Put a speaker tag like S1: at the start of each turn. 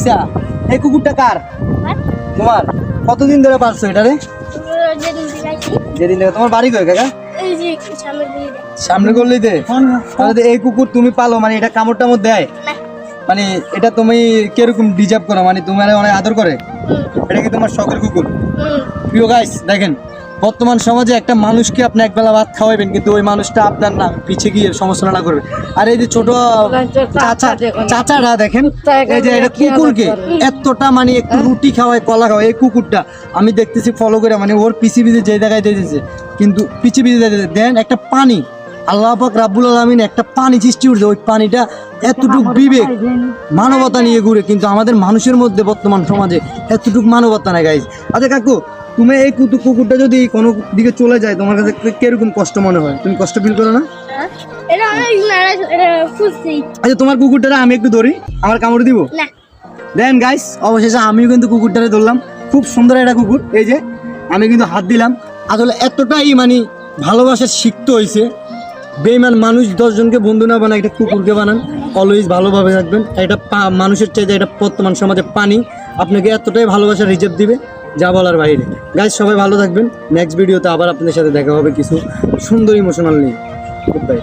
S1: আচ্ছা এই কুকুরটা কার? তোমার? কতদিন ধরে পালছো এটা রে?
S2: যেদিন
S1: থেকে? তোমার বাড়ি কই কাকা?
S2: সামনে দিয়ে
S1: সামনে করলিতে তাহলে এই কুকুর তুমি পালো মানে এটা কামড় টামড় দেয়? মানে এটা তুমি কীরকম ডিজার্ভ করো? মানে তোমার অনেক আদর করে? এটা কি তোমার শখের কুকুর?
S2: হুম।
S1: প্রিয় গাইস দেখেন বর্তমান সমাজে একটা মানুষকে আপনি একবেলা ভাত খাওয়াবেন কিন্তু ওই মানুষটা আপনার না পিছিয়ে গিয়ে সমস্যা না করবে। আর এই যে ছোট চাচা চাচারা দেখেন এই যে এটা কুকুরকে এতটা মানে একটু রুটি খাওয়ায় কলা খাওয়ায় এই কুকুরটা আমি দেখতেছি ফলো করে মানে ওর পিছিয়ে পিছিয়ে যে জায়গায় দিতেছে কিন্তু পিছিয়ে পিছিয়ে দেন একটা পানি আল্লাহ পাক রাব্বুল আলামিন একটা পানি সৃষ্টি করছে। ওই পানিটা এতটুক বিবেক মানবতা নিয়ে ঘুরে। কিন্তু আমাদের মানুষের মধ্যে বর্তমান সমাজে এতটুক মানবতা নাই গাইজ আচ্ছা কাকু তুমি এই কুতু কুকুরটা যদি কোনো দিকে চলে যায় তোমার কাছে কীরকম কষ্ট মনে হয়? তুমি কষ্ট ফিল করো না? আচ্ছা তোমার কুকুরটা আমি একটু ধরি। আমার কামড় দিব? দেন গাইস অবশেষে আমিও কিন্তু কুকুরটারে ধরলাম। খুব সুন্দর একটা কুকুর। এই যে আমি কিন্তু হাত দিলাম। আসলে এতটাই মানে ভালোবাসা শিখতে হয়েছে বেইমান মানুষ দশজনকে বন্ধু না বানায়, একটা কুকুরকে বানান। অলওয়েজ ভালোভাবে রাখবেন একটা পা- মানুষের চাইতে একটা বর্তমান সমাজে পানি। আপনাকে এতটাই ভালোবাসা রিজার্ভ দিবে, যা বলার বাইরে। গাইজ সবাই ভালো থাকবেন। নেক্সট ভিডিওতে আবার আপনাদের সাথে দেখা হবে কিছু সুন্দর ইমোশনাল নিয়ে। Good bye